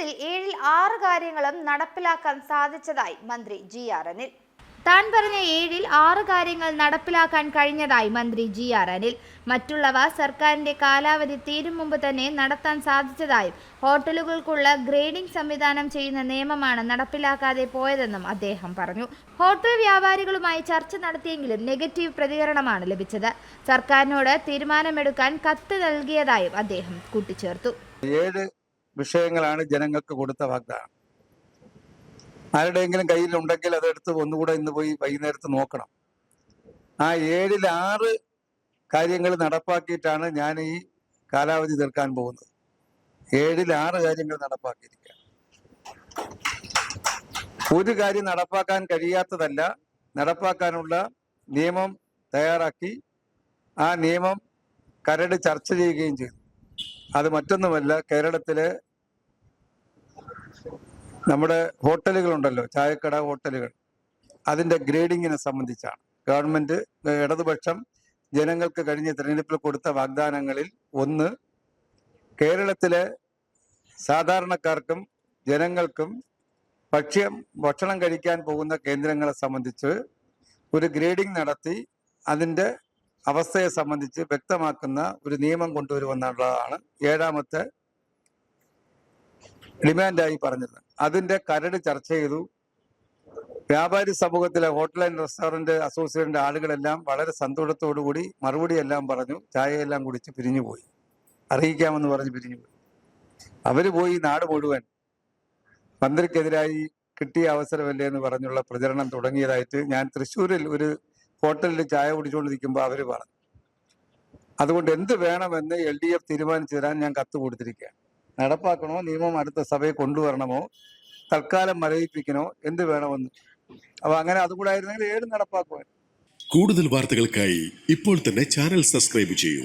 പറഞ്ഞതിൽ ഏഴിൽ ആറ് കാര്യങ്ങളും നടപ്പിലാക്കാൻ സാധിച്ചതായി മന്ത്രി ജി ആർ അനിൽ. താൻ പറഞ്ഞ ഏഴിൽ ആറ് കാര്യങ്ങൾ നടപ്പിലാക്കാൻ കഴിഞ്ഞതായി മന്ത്രി ജി ആർ അനിൽ. മറ്റുള്ളവ സർക്കാരിന്റെ കാലാവധി തീരും മുമ്പ് തന്നെ നടത്താൻ സാധിച്ചതായും ഹോട്ടലുകൾക്കുള്ള ഗ്രേഡിംഗ് സംവിധാനം ചെയ്യുന്ന നിയമമാണ് നടപ്പിലാക്കാതെ പോയതെന്നും അദ്ദേഹം പറഞ്ഞു. ഹോട്ടൽ വ്യാപാരികളുമായി ചർച്ച നടത്തിയെങ്കിലും നെഗറ്റീവ് പ്രതികരണമാണ് ലഭിച്ചത്. സർക്കാരിനോട് തീരുമാനമെടുക്കാൻ കത്ത് നൽകിയതായും അദ്ദേഹം കൂട്ടിച്ചേർത്തു. ഏഴ് വിഷയങ്ങളാണ് ജനങ്ങൾക്ക് കൊടുത്ത വാഗ്ദാനം. ആരുടെയെങ്കിലും കയ്യിലുണ്ടെങ്കിൽ അതെടുത്ത് ഒന്നുകൂടെ ഇന്ന് പോയി വൈകുന്നേരത്ത് നോക്കണം. ആ ഏഴിൽ ആറ് കാര്യങ്ങൾ നടപ്പാക്കിയിട്ടാണ് ഞാൻ ഈ കാലാവധി തീർക്കാൻ പോകുന്നത്. ഏഴിൽ ആറ് കാര്യങ്ങൾ നടപ്പാക്കിയിരിക്കുക ഒരു കാര്യം നടപ്പാക്കാൻ കഴിയാത്തതല്ല നടപ്പാക്കാനുള്ള നിയമം തയ്യാറാക്കി ആ നിയമം കരട് ചർച്ച ചെയ്യുകയും ചെയ്തു. അത് മറ്റൊന്നുമല്ല കേരളത്തിലെ നമ്മുടെ ഹോട്ടലുകളുണ്ടല്ലോ ചായക്കട ഹോട്ടലുകൾ. അതിന്റെ ഗ്രേഡിങ്ങിനെ സംബന്ധിച്ചാണ്. ഗവൺമെന്റ് ഇടതുപക്ഷം ജനങ്ങൾക്ക് കഴിഞ്ഞ തിരഞ്ഞെടുപ്പിൽ കൊടുത്ത വാഗ്ദാനങ്ങളിൽ ഒന്ന് കേരളത്തിലെ സാധാരണക്കാർക്കും ജനങ്ങൾക്കും ഭക്ഷ്യം ഭക്ഷണം കഴിക്കാൻ പോകുന്ന കേന്ദ്രങ്ങളെ സംബന്ധിച്ച് ഒരു ഗ്രേഡിംഗ് നടത്തി അതിന്റെ അവസ്ഥയെ സംബന്ധിച്ച് വ്യക്തമാക്കുന്ന ഒരു നിയമം കൊണ്ടുവരുമെന്നുള്ളതാണ് ഏഴാമത്തെ ഡിമാൻഡായി പറഞ്ഞത്. അതിന്റെ കരട് ചർച്ച ചെയ്തു. വ്യാപാരി സമൂഹത്തിലെ ഹോട്ടൽ ആൻഡ് റെസ്റ്റോറന്റ് അസോസിയേഷന്റെ ആളുകളെല്ലാം വളരെ സന്തോഷത്തോടു കൂടി മറുപടി എല്ലാം പറഞ്ഞു. ചായയെല്ലാം കുടിച്ച് പിരിഞ്ഞുപോയി അറിയിക്കാമെന്ന് പറഞ്ഞ് പിരിഞ്ഞുപോയി അവർ പോയി നാട് മുഴുവൻ. മന്ത്രിക്കെതിരായി കിട്ടിയ അവസരമല്ലേ എന്ന് പറഞ്ഞുള്ള പ്രചരണം തുടങ്ങിയതായിട്ട് ഞാൻ തൃശ്ശൂരിൽ ഒരു ഹോട്ടലിൽ ചായ കുടിച്ചുകൊണ്ടിരിക്കുമ്പോൾ അവർ പറഞ്ഞു. അതുകൊണ്ട് എന്ത് വേണമെന്ന് എൽ ഡി എഫ് തീരുമാനിച്ചു തരാൻ ഞാൻ കത്ത് കൊടുത്തിരിക്കുകയാണ്. നടപ്പാക്കണോ നിയമം അടുത്ത സഭയെ കൊണ്ടുവരണമോ തൽക്കാലം മരവിപ്പിക്കണോ എന്ത് വേണമെന്ന്. അപ്പൊ അങ്ങനെ അതുകൂടായിരുന്നെങ്കിൽ ഏഴ് നടപ്പാക്കുവാൻ. കൂടുതൽ വാർത്തകൾക്കായി ഇപ്പോൾ തന്നെ ചാനൽ സബ്സ്ക്രൈബ് ചെയ്യൂ.